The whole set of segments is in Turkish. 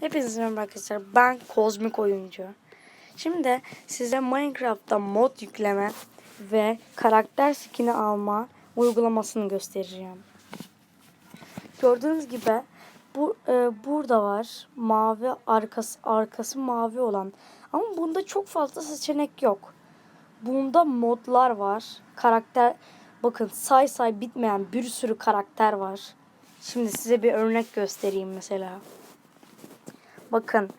Hepinize merhaba arkadaşlar. Ben Kozmik Oyuncu. Şimdi size Minecraft'ta mod yükleme ve karakter skin'i alma uygulamasını göstereceğim. Gördüğünüz gibi bu e, burada var mavi arkası arkası mavi olan ama bunda çok fazla seçenek yok. Bunda modlar var. Karakter bakın say say bitmeyen bir sürü karakter var. Şimdi size bir örnek göstereyim mesela. Bakın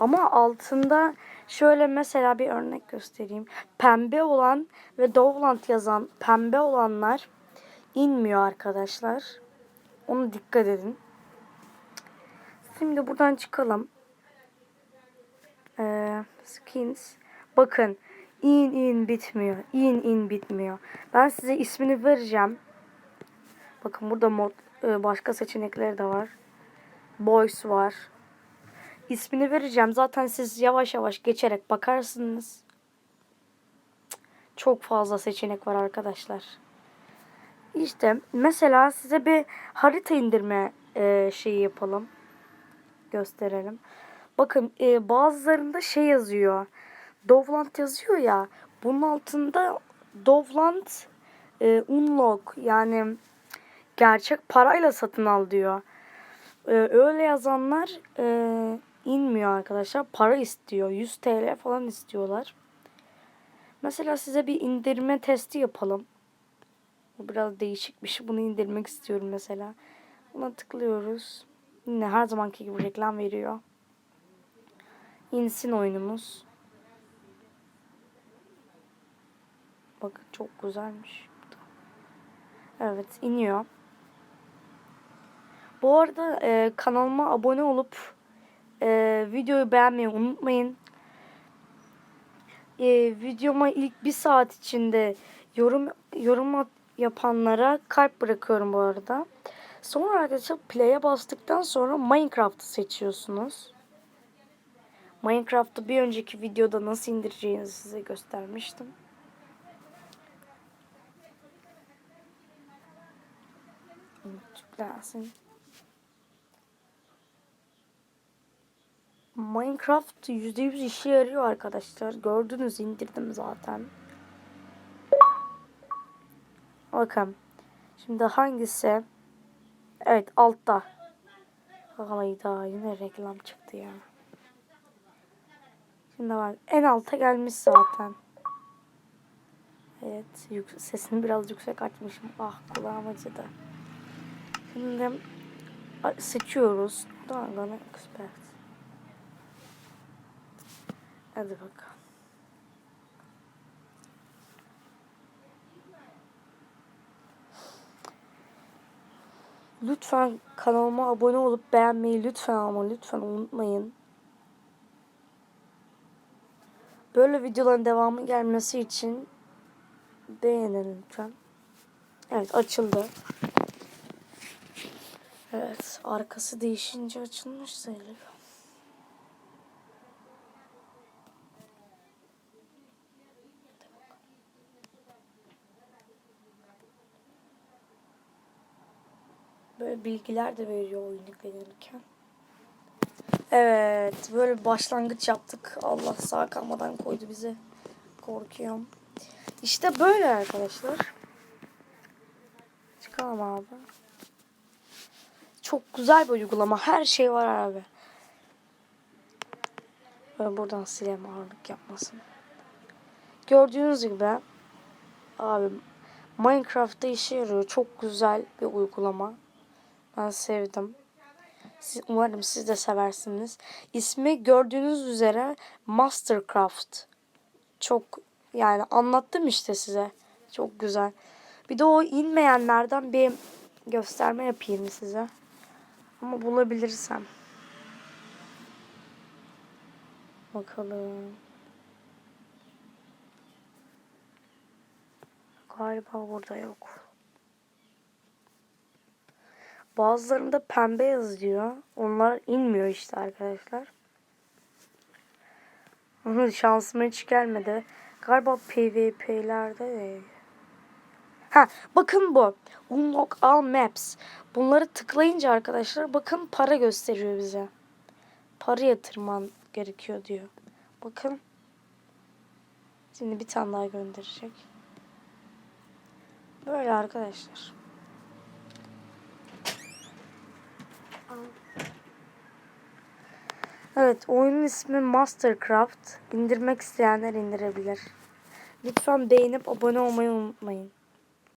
ama altında şöyle mesela bir örnek göstereyim. Pembe olan ve Dovland yazan pembe olanlar inmiyor arkadaşlar. Onu dikkat edin. Şimdi buradan çıkalım. Ee, skins. Bakın in in bitmiyor. In in bitmiyor. Ben size ismini vereceğim. Bakın burada mod e, başka seçenekleri de var. Boys var. İsmini vereceğim. Zaten siz yavaş yavaş geçerek bakarsınız. Çok fazla seçenek var arkadaşlar. İşte mesela size bir harita indirme e, şeyi yapalım. Gösterelim. Bakın e, bazılarında şey yazıyor. Dovland yazıyor ya. Bunun altında Dovland e, Unlock yani gerçek parayla satın al diyor. E, öyle yazanlar e, inmiyor arkadaşlar. Para istiyor. 100 TL falan istiyorlar. Mesela size bir indirme testi yapalım. Bu biraz değişik bir şey. Bunu indirmek istiyorum mesela. Buna tıklıyoruz. Yine her zamanki gibi reklam veriyor. İnsin oyunumuz. Bakın çok güzelmiş. Evet iniyor. Bu arada e, kanalıma abone olup videoyu beğenmeyi unutmayın. E, videoma ilk bir saat içinde yorum yorum yapanlara kalp bırakıyorum bu arada. Sonra arkadaşlar play'e bastıktan sonra Minecraft'ı seçiyorsunuz. Minecraft'ı bir önceki videoda nasıl indireceğinizi size göstermiştim. Yüklensin. Minecraft %100 işe yarıyor arkadaşlar. Gördünüz indirdim zaten. Bakın. Şimdi hangisi? Evet altta. Hayda yine reklam çıktı ya. Şimdi bak en alta gelmiş zaten. Evet sesini biraz yüksek açmışım. Ah kulağım acıdı. Şimdi seçiyoruz. Dangana Expert. Hadi bakalım. Lütfen kanalıma abone olup beğenmeyi lütfen ama lütfen unutmayın. Böyle videoların devamı gelmesi için beğenin lütfen. Evet açıldı. Evet arkası değişince açılmış sayılır. Bilgiler de veriyor oyun yüklenirken. Evet böyle başlangıç yaptık. Allah sağ kalmadan koydu bizi. Korkuyorum. İşte böyle arkadaşlar. Çıkalım abi. Çok güzel bir uygulama. Her şey var abi. Böyle buradan silem ağırlık yapmasın. Gördüğünüz gibi abi Minecraft'ta işe yarıyor. Çok güzel bir uygulama. Ben sevdim. Siz, umarım siz de seversiniz. İsmi gördüğünüz üzere Mastercraft. Çok yani anlattım işte size. Çok güzel. Bir de o inmeyenlerden bir gösterme yapayım size. Ama bulabilirsem. Bakalım. Galiba burada yok. Bazılarında pembe yazıyor. Onlar inmiyor işte arkadaşlar. Şansıma hiç gelmedi. Galiba PvP'lerde de. Ha bakın bu. Unlock all maps. Bunları tıklayınca arkadaşlar bakın para gösteriyor bize. para yatırman gerekiyor diyor. Bakın. Şimdi bir tane daha gönderecek. Böyle arkadaşlar. Evet, oyunun ismi Mastercraft. İndirmek isteyenler indirebilir. Lütfen beğenip abone olmayı unutmayın.